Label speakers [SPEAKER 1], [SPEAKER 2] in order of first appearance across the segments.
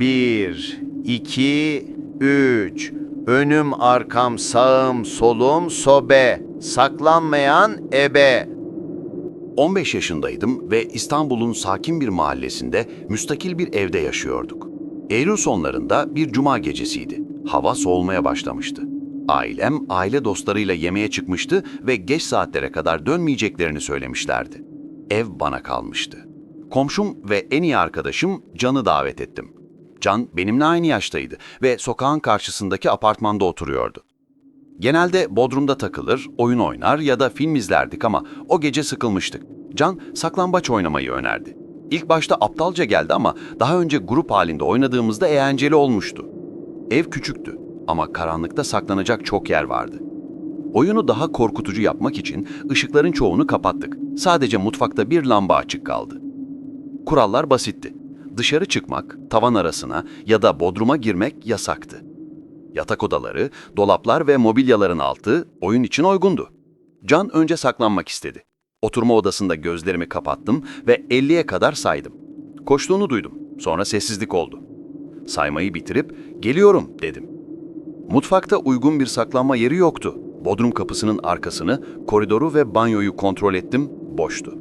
[SPEAKER 1] Bir, iki, üç. Önüm, arkam, sağım, solum, sobe. Saklanmayan ebe.
[SPEAKER 2] 15 yaşındaydım ve İstanbul'un sakin bir mahallesinde müstakil bir evde yaşıyorduk. Eylül sonlarında bir cuma gecesiydi. Hava soğumaya başlamıştı. Ailem aile dostlarıyla yemeğe çıkmıştı ve geç saatlere kadar dönmeyeceklerini söylemişlerdi. Ev bana kalmıştı. Komşum ve en iyi arkadaşım Can'ı davet ettim. Can benimle aynı yaştaydı ve sokağın karşısındaki apartmanda oturuyordu. Genelde Bodrum'da takılır, oyun oynar ya da film izlerdik ama o gece sıkılmıştık. Can saklambaç oynamayı önerdi. İlk başta aptalca geldi ama daha önce grup halinde oynadığımızda eğlenceli olmuştu. Ev küçüktü ama karanlıkta saklanacak çok yer vardı. Oyunu daha korkutucu yapmak için ışıkların çoğunu kapattık. Sadece mutfakta bir lamba açık kaldı. Kurallar basitti. Dışarı çıkmak, tavan arasına ya da bodruma girmek yasaktı. Yatak odaları, dolaplar ve mobilyaların altı oyun için uygundu. Can önce saklanmak istedi. Oturma odasında gözlerimi kapattım ve 50'ye kadar saydım. Koştuğunu duydum. Sonra sessizlik oldu. Saymayı bitirip "Geliyorum." dedim. Mutfakta uygun bir saklanma yeri yoktu. Bodrum kapısının arkasını, koridoru ve banyoyu kontrol ettim, boştu.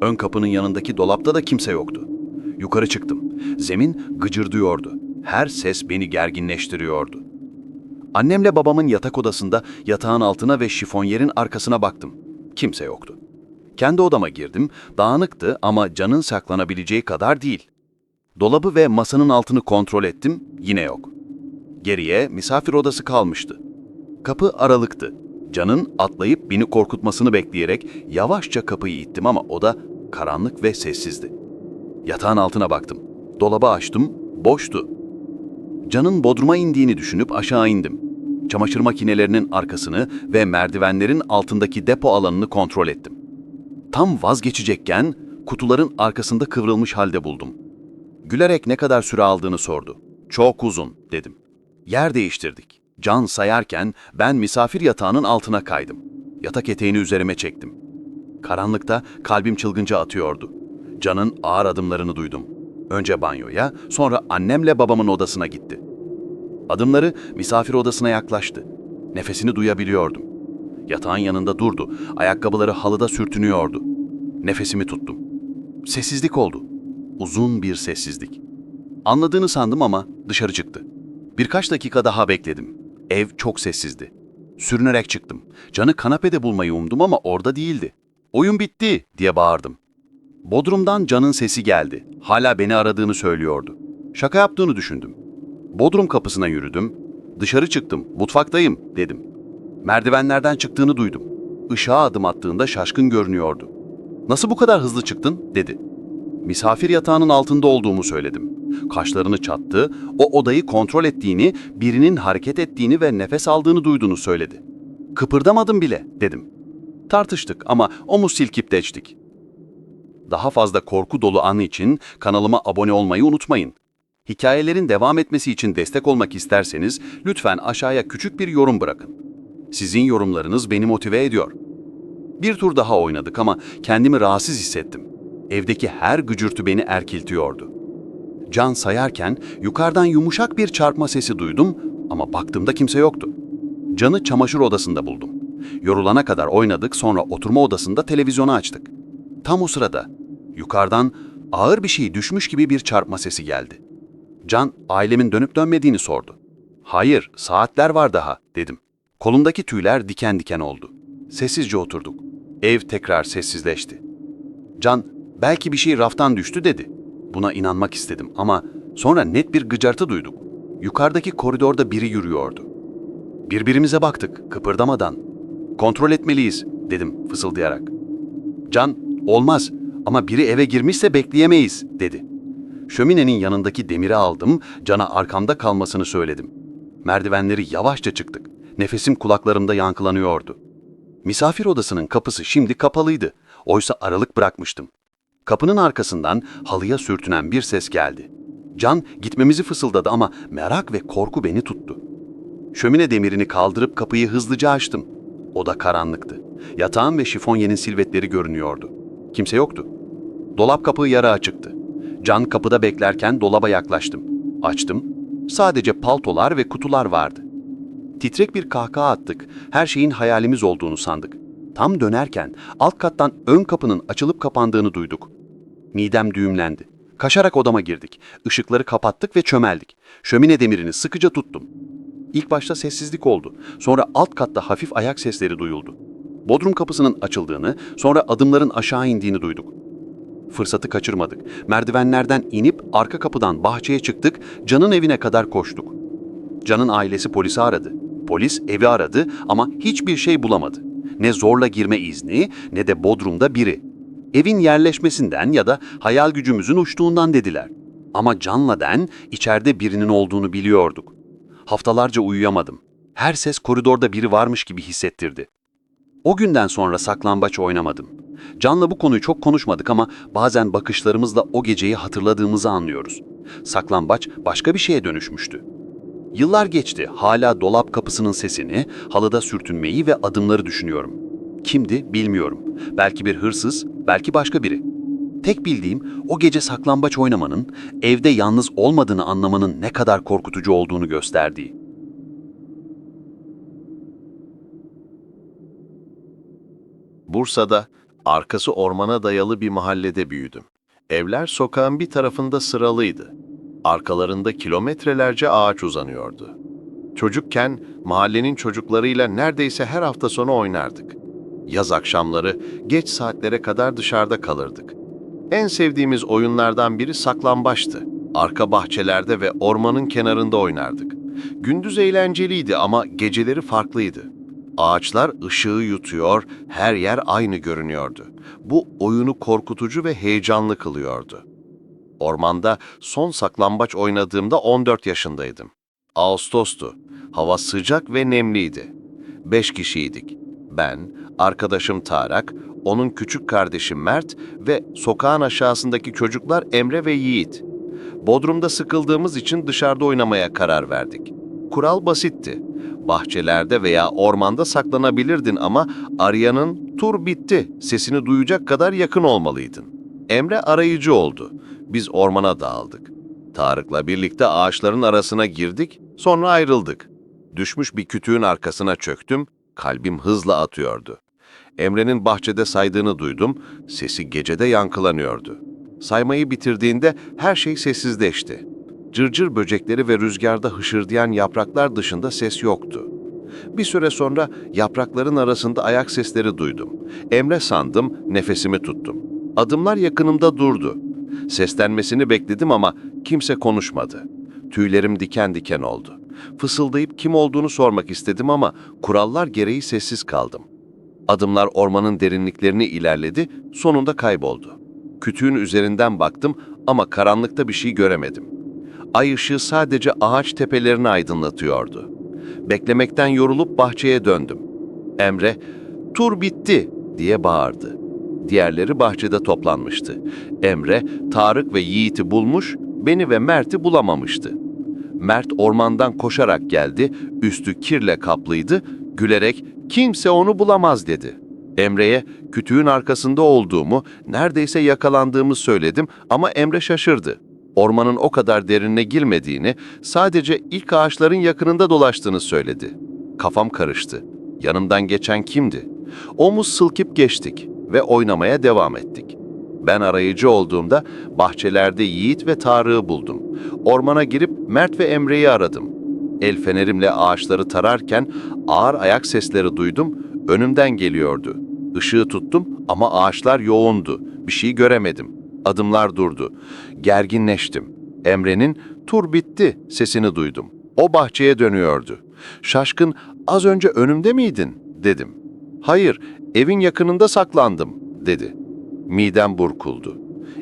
[SPEAKER 2] Ön kapının yanındaki dolapta da kimse yoktu. Yukarı çıktım. Zemin gıcırdıyordu. Her ses beni gerginleştiriyordu. Annemle babamın yatak odasında yatağın altına ve şifonyerin arkasına baktım. Kimse yoktu. Kendi odama girdim. Dağınıktı ama canın saklanabileceği kadar değil. Dolabı ve masanın altını kontrol ettim. Yine yok. Geriye misafir odası kalmıştı. Kapı aralıktı. Canın atlayıp beni korkutmasını bekleyerek yavaşça kapıyı ittim ama oda karanlık ve sessizdi. Yatağın altına baktım. Dolabı açtım, boştu. Can'ın bodruma indiğini düşünüp aşağı indim. Çamaşır makinelerinin arkasını ve merdivenlerin altındaki depo alanını kontrol ettim. Tam vazgeçecekken kutuların arkasında kıvrılmış halde buldum. Gülerek ne kadar süre aldığını sordu. Çok uzun dedim. Yer değiştirdik. Can sayarken ben misafir yatağının altına kaydım. Yatak eteğini üzerime çektim. Karanlıkta kalbim çılgınca atıyordu. Can'ın ağır adımlarını duydum. Önce banyoya, sonra annemle babamın odasına gitti. Adımları misafir odasına yaklaştı. Nefesini duyabiliyordum. Yatağın yanında durdu. Ayakkabıları halıda sürtünüyordu. Nefesimi tuttum. Sessizlik oldu. Uzun bir sessizlik. Anladığını sandım ama dışarı çıktı. Birkaç dakika daha bekledim. Ev çok sessizdi. Sürünerek çıktım. Canı kanapede bulmayı umdum ama orada değildi. Oyun bitti diye bağırdım. Bodrum'dan Can'ın sesi geldi. Hala beni aradığını söylüyordu. Şaka yaptığını düşündüm. Bodrum kapısına yürüdüm. Dışarı çıktım. Mutfaktayım dedim. Merdivenlerden çıktığını duydum. Işığa adım attığında şaşkın görünüyordu. Nasıl bu kadar hızlı çıktın dedi. Misafir yatağının altında olduğumu söyledim. Kaşlarını çattı, o odayı kontrol ettiğini, birinin hareket ettiğini ve nefes aldığını duyduğunu söyledi. Kıpırdamadım bile dedim. Tartıştık ama omuz silkip deçtik. Daha fazla korku dolu anı için kanalıma abone olmayı unutmayın. Hikayelerin devam etmesi için destek olmak isterseniz lütfen aşağıya küçük bir yorum bırakın. Sizin yorumlarınız beni motive ediyor. Bir tur daha oynadık ama kendimi rahatsız hissettim. Evdeki her gıcırtı beni erkiltiyordu. Can sayarken yukarıdan yumuşak bir çarpma sesi duydum ama baktığımda kimse yoktu. Can'ı çamaşır odasında buldum. Yorulana kadar oynadık sonra oturma odasında televizyonu açtık. Tam o sırada yukarıdan ağır bir şey düşmüş gibi bir çarpma sesi geldi. Can ailemin dönüp dönmediğini sordu. Hayır, saatler var daha dedim. Kolumdaki tüyler diken diken oldu. Sessizce oturduk. Ev tekrar sessizleşti. Can, belki bir şey raftan düştü dedi. Buna inanmak istedim ama sonra net bir gıcartı duyduk. Yukarıdaki koridorda biri yürüyordu. Birbirimize baktık, kıpırdamadan. Kontrol etmeliyiz, dedim fısıldayarak. Can, olmaz ama biri eve girmişse bekleyemeyiz, dedi. Şöminenin yanındaki demiri aldım, Can'a arkamda kalmasını söyledim. Merdivenleri yavaşça çıktık. Nefesim kulaklarımda yankılanıyordu. Misafir odasının kapısı şimdi kapalıydı. Oysa aralık bırakmıştım. Kapının arkasından halıya sürtünen bir ses geldi. Can gitmemizi fısıldadı ama merak ve korku beni tuttu. Şömine demirini kaldırıp kapıyı hızlıca açtım. Oda karanlıktı. Yatağın ve şifonyenin silvetleri görünüyordu. Kimse yoktu. Dolap kapağı yarı açıktı. Can kapıda beklerken dolaba yaklaştım. Açtım. Sadece paltolar ve kutular vardı. Titrek bir kahkaha attık. Her şeyin hayalimiz olduğunu sandık. Tam dönerken alt kattan ön kapının açılıp kapandığını duyduk. Midem düğümlendi. Kaşarak odama girdik. Işıkları kapattık ve çömeldik. Şömine demirini sıkıca tuttum. İlk başta sessizlik oldu. Sonra alt katta hafif ayak sesleri duyuldu. Bodrum kapısının açıldığını, sonra adımların aşağı indiğini duyduk. Fırsatı kaçırmadık. Merdivenlerden inip arka kapıdan bahçeye çıktık, Can'ın evine kadar koştuk. Can'ın ailesi polisi aradı. Polis evi aradı ama hiçbir şey bulamadı. Ne zorla girme izni ne de Bodrum'da biri. Evin yerleşmesinden ya da hayal gücümüzün uçtuğundan dediler. Ama Can'la den içeride birinin olduğunu biliyorduk. Haftalarca uyuyamadım. Her ses koridorda biri varmış gibi hissettirdi. O günden sonra saklambaç oynamadım. Can'la bu konuyu çok konuşmadık ama bazen bakışlarımızla o geceyi hatırladığımızı anlıyoruz. Saklambaç başka bir şeye dönüşmüştü. Yıllar geçti, hala dolap kapısının sesini, halıda sürtünmeyi ve adımları düşünüyorum. Kimdi bilmiyorum. Belki bir hırsız, belki başka biri. Tek bildiğim o gece saklambaç oynamanın, evde yalnız olmadığını anlamanın ne kadar korkutucu olduğunu gösterdiği.
[SPEAKER 1] Bursa'da arkası ormana dayalı bir mahallede büyüdüm. Evler sokağın bir tarafında sıralıydı. Arkalarında kilometrelerce ağaç uzanıyordu. Çocukken mahallenin çocuklarıyla neredeyse her hafta sonu oynardık. Yaz akşamları geç saatlere kadar dışarıda kalırdık. En sevdiğimiz oyunlardan biri saklambaçtı. Arka bahçelerde ve ormanın kenarında oynardık. Gündüz eğlenceliydi ama geceleri farklıydı. Ağaçlar ışığı yutuyor, her yer aynı görünüyordu. Bu oyunu korkutucu ve heyecanlı kılıyordu. Ormanda son saklambaç oynadığımda 14 yaşındaydım. Ağustos'tu. Hava sıcak ve nemliydi. Beş kişiydik. Ben, arkadaşım Tarak, onun küçük kardeşi Mert ve sokağın aşağısındaki çocuklar Emre ve Yiğit. Bodrum'da sıkıldığımız için dışarıda oynamaya karar verdik. Kural basitti. Bahçelerde veya ormanda saklanabilirdin ama arayanın tur bitti sesini duyacak kadar yakın olmalıydın. Emre arayıcı oldu. Biz ormana dağıldık. Tarık'la birlikte ağaçların arasına girdik, sonra ayrıldık. Düşmüş bir kütüğün arkasına çöktüm, kalbim hızla atıyordu. Emre'nin bahçede saydığını duydum, sesi gecede yankılanıyordu. Saymayı bitirdiğinde her şey sessizleşti. Cırcır böcekleri ve rüzgarda hışırdayan yapraklar dışında ses yoktu. Bir süre sonra yaprakların arasında ayak sesleri duydum. Emre sandım, nefesimi tuttum. Adımlar yakınımda durdu. Seslenmesini bekledim ama kimse konuşmadı. Tüylerim diken diken oldu. Fısıldayıp kim olduğunu sormak istedim ama kurallar gereği sessiz kaldım. Adımlar ormanın derinliklerini ilerledi, sonunda kayboldu. Kütüğün üzerinden baktım ama karanlıkta bir şey göremedim. Ay ışığı sadece ağaç tepelerini aydınlatıyordu. Beklemekten yorulup bahçeye döndüm. Emre, tur bitti diye bağırdı. Diğerleri bahçede toplanmıştı. Emre, Tarık ve Yiğit'i bulmuş, beni ve Mert'i bulamamıştı. Mert ormandan koşarak geldi, üstü kirle kaplıydı, gülerek kimse onu bulamaz dedi. Emre'ye kütüğün arkasında olduğumu, neredeyse yakalandığımı söyledim ama Emre şaşırdı. Ormanın o kadar derinine girmediğini, sadece ilk ağaçların yakınında dolaştığını söyledi. Kafam karıştı. Yanımdan geçen kimdi? Omuz sılkıp geçtik ve oynamaya devam ettik. Ben arayıcı olduğumda bahçelerde Yiğit ve Tarık'ı buldum. Ormana girip Mert ve Emre'yi aradım. El fenerimle ağaçları tararken ağır ayak sesleri duydum, önümden geliyordu. Işığı tuttum ama ağaçlar yoğundu. Bir şey göremedim. Adımlar durdu. Gerginleştim. Emre'nin tur bitti sesini duydum. O bahçeye dönüyordu. Şaşkın az önce önümde miydin dedim. Hayır evin yakınında saklandım dedi. Midem burkuldu.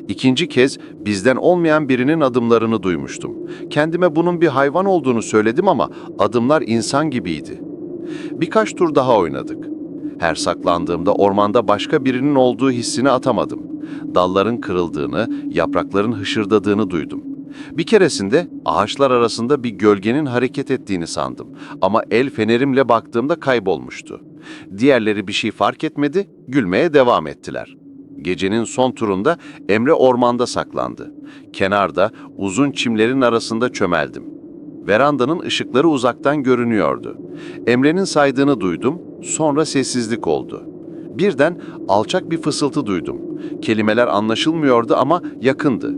[SPEAKER 1] İkinci kez bizden olmayan birinin adımlarını duymuştum. Kendime bunun bir hayvan olduğunu söyledim ama adımlar insan gibiydi. Birkaç tur daha oynadık. Her saklandığımda ormanda başka birinin olduğu hissini atamadım. Dalların kırıldığını, yaprakların hışırdadığını duydum. Bir keresinde ağaçlar arasında bir gölgenin hareket ettiğini sandım ama el fenerimle baktığımda kaybolmuştu. Diğerleri bir şey fark etmedi, gülmeye devam ettiler.
[SPEAKER 3] Gecenin son turunda Emre ormanda saklandı. Kenarda uzun çimlerin arasında çömeldim. Verandanın ışıkları uzaktan görünüyordu. Emre'nin saydığını duydum, sonra sessizlik oldu. Birden alçak bir fısıltı duydum. Kelimeler anlaşılmıyordu ama yakındı.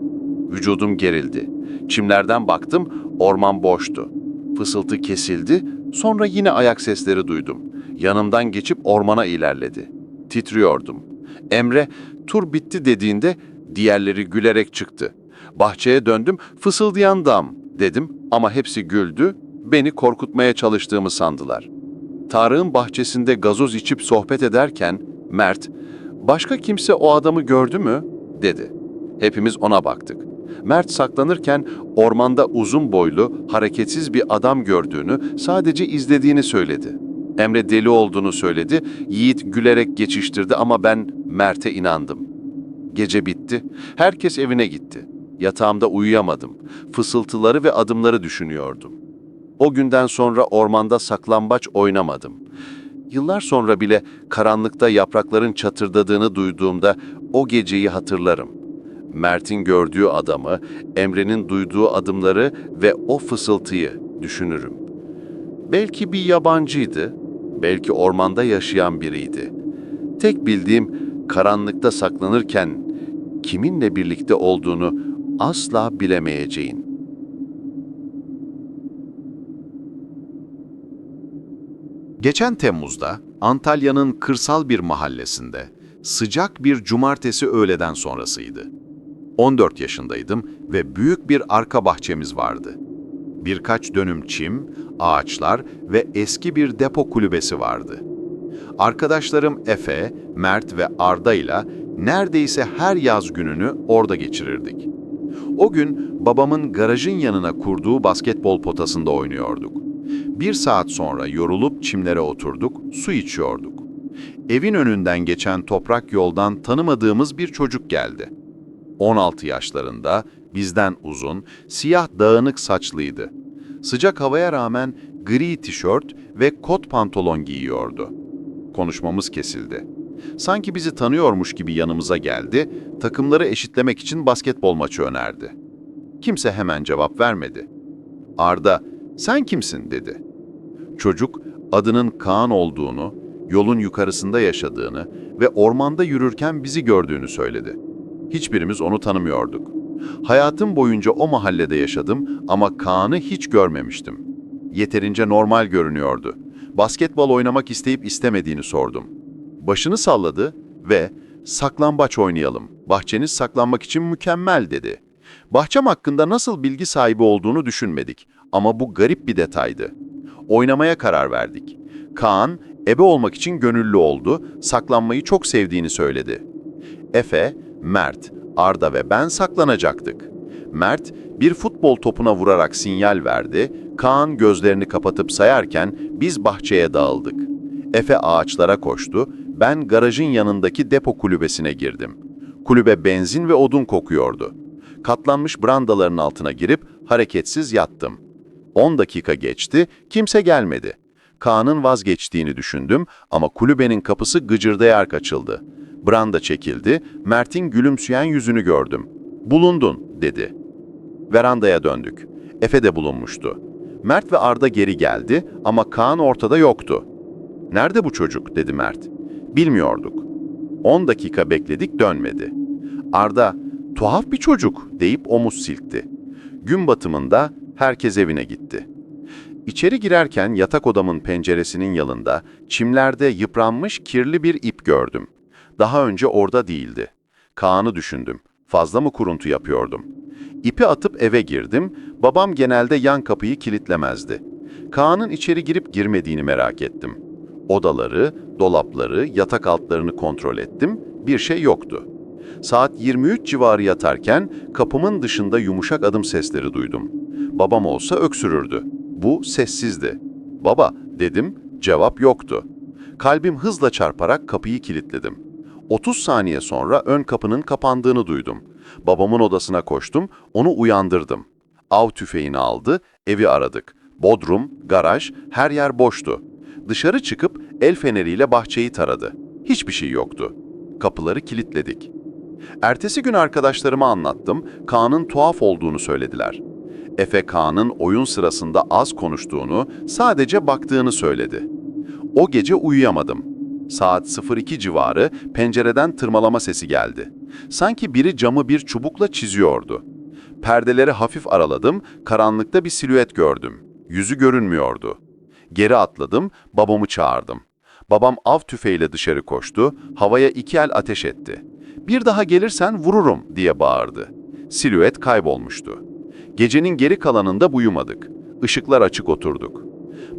[SPEAKER 3] Vücudum gerildi. Çimlerden baktım, orman boştu. Fısıltı kesildi, sonra yine ayak sesleri duydum. Yanımdan geçip ormana ilerledi. Titriyordum. Emre, tur bitti dediğinde diğerleri gülerek çıktı. Bahçeye döndüm, fısıldayan dam dedim ama hepsi güldü, beni korkutmaya çalıştığımı sandılar. Tarık'ın bahçesinde gazoz içip sohbet ederken Mert, "Başka kimse o adamı gördü mü?" dedi. Hepimiz ona baktık. Mert saklanırken ormanda uzun boylu, hareketsiz bir adam gördüğünü, sadece izlediğini söyledi. Emre deli olduğunu söyledi, Yiğit gülerek geçiştirdi ama ben Mert'e inandım. Gece bitti, herkes evine gitti. Yatağımda uyuyamadım. Fısıltıları ve adımları düşünüyordum. O günden sonra ormanda saklambaç oynamadım. Yıllar sonra bile karanlıkta yaprakların çatırdadığını duyduğumda o geceyi hatırlarım. Mert'in gördüğü adamı, Emre'nin duyduğu adımları ve o fısıltıyı düşünürüm. Belki bir yabancıydı, belki ormanda yaşayan biriydi. Tek bildiğim karanlıkta saklanırken kiminle birlikte olduğunu asla bilemeyeceğin.
[SPEAKER 1] Geçen Temmuz'da Antalya'nın kırsal bir mahallesinde sıcak bir cumartesi öğleden sonrasıydı. 14 yaşındaydım ve büyük bir arka bahçemiz vardı. Birkaç dönüm çim, ağaçlar ve eski bir depo kulübesi vardı. Arkadaşlarım Efe, Mert ve Arda ile neredeyse her yaz gününü orada geçirirdik. O gün babamın garajın yanına kurduğu basketbol potasında oynuyorduk. Bir saat sonra yorulup çimlere oturduk, su içiyorduk. Evin önünden geçen toprak yoldan tanımadığımız bir çocuk geldi. 16 yaşlarında, bizden uzun, siyah dağınık saçlıydı. Sıcak havaya rağmen gri tişört ve kot pantolon giyiyordu. Konuşmamız kesildi. Sanki bizi tanıyormuş gibi yanımıza geldi, takımları eşitlemek için basketbol maçı önerdi. Kimse hemen cevap vermedi. Arda, sen kimsin dedi. Çocuk adının Kaan olduğunu, yolun yukarısında yaşadığını ve ormanda yürürken bizi gördüğünü söyledi. Hiçbirimiz onu tanımıyorduk. Hayatım boyunca o mahallede yaşadım ama Kaan'ı hiç görmemiştim. Yeterince normal görünüyordu. Basketbol oynamak isteyip istemediğini sordum. Başını salladı ve saklambaç oynayalım. Bahçeniz saklanmak için mükemmel dedi. Bahçem hakkında nasıl bilgi sahibi olduğunu düşünmedik ama bu garip bir detaydı. Oynamaya karar verdik. Kaan, ebe olmak için gönüllü oldu, saklanmayı çok sevdiğini söyledi. Efe, Mert, Arda ve ben saklanacaktık. Mert bir futbol topuna vurarak sinyal verdi, Kaan gözlerini kapatıp sayarken biz bahçeye dağıldık. Efe ağaçlara koştu, ben garajın yanındaki depo kulübesine girdim. Kulübe benzin ve odun kokuyordu. Katlanmış brandaların altına girip hareketsiz yattım. 10 dakika geçti, kimse gelmedi. Kaan'ın vazgeçtiğini düşündüm ama kulübenin kapısı gıcırdayarak açıldı. Branda çekildi, Mert'in gülümseyen yüzünü gördüm. Bulundun, dedi. Verandaya döndük. Efe de bulunmuştu. Mert ve Arda geri geldi ama Kaan ortada yoktu. Nerede bu çocuk, dedi Mert. Bilmiyorduk. 10 dakika bekledik, dönmedi. Arda, tuhaf bir çocuk, deyip omuz silkti. Gün batımında herkes evine gitti. İçeri girerken yatak odamın penceresinin yanında çimlerde yıpranmış kirli bir ip gördüm. Daha önce orada değildi. Kaan'ı düşündüm. Fazla mı kuruntu yapıyordum? İpi atıp eve girdim. Babam genelde yan kapıyı kilitlemezdi. Kaan'ın içeri girip girmediğini merak ettim. Odaları, dolapları, yatak altlarını kontrol ettim. Bir şey yoktu. Saat 23 civarı yatarken kapımın dışında yumuşak adım sesleri duydum. Babam olsa öksürürdü. Bu sessizdi. Baba dedim, cevap yoktu. Kalbim hızla çarparak kapıyı kilitledim. 30 saniye sonra ön kapının kapandığını duydum. Babamın odasına koştum, onu uyandırdım. Av tüfeğini aldı, evi aradık. Bodrum, garaj, her yer boştu. Dışarı çıkıp el feneriyle bahçeyi taradı. Hiçbir şey yoktu. Kapıları kilitledik. Ertesi gün arkadaşlarıma anlattım, Kaan'ın tuhaf olduğunu söylediler. Efe Kaan'ın oyun sırasında az konuştuğunu, sadece baktığını söyledi. O gece uyuyamadım. Saat 02 civarı pencereden tırmalama sesi geldi. Sanki biri camı bir çubukla çiziyordu. Perdeleri hafif araladım, karanlıkta bir silüet gördüm. Yüzü görünmüyordu. Geri atladım, babamı çağırdım. Babam av tüfeğiyle dışarı koştu, havaya iki el ateş etti. Bir daha gelirsen vururum diye bağırdı. Silüet kaybolmuştu. Gecenin geri kalanında uyumadık. Işıklar açık oturduk.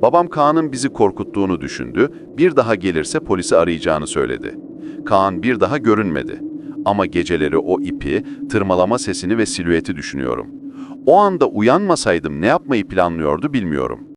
[SPEAKER 1] Babam Kaan'ın bizi korkuttuğunu düşündü, bir daha gelirse polisi arayacağını söyledi. Kaan bir daha görünmedi. Ama geceleri o ipi, tırmalama sesini ve silüeti düşünüyorum. O anda uyanmasaydım ne yapmayı planlıyordu bilmiyorum.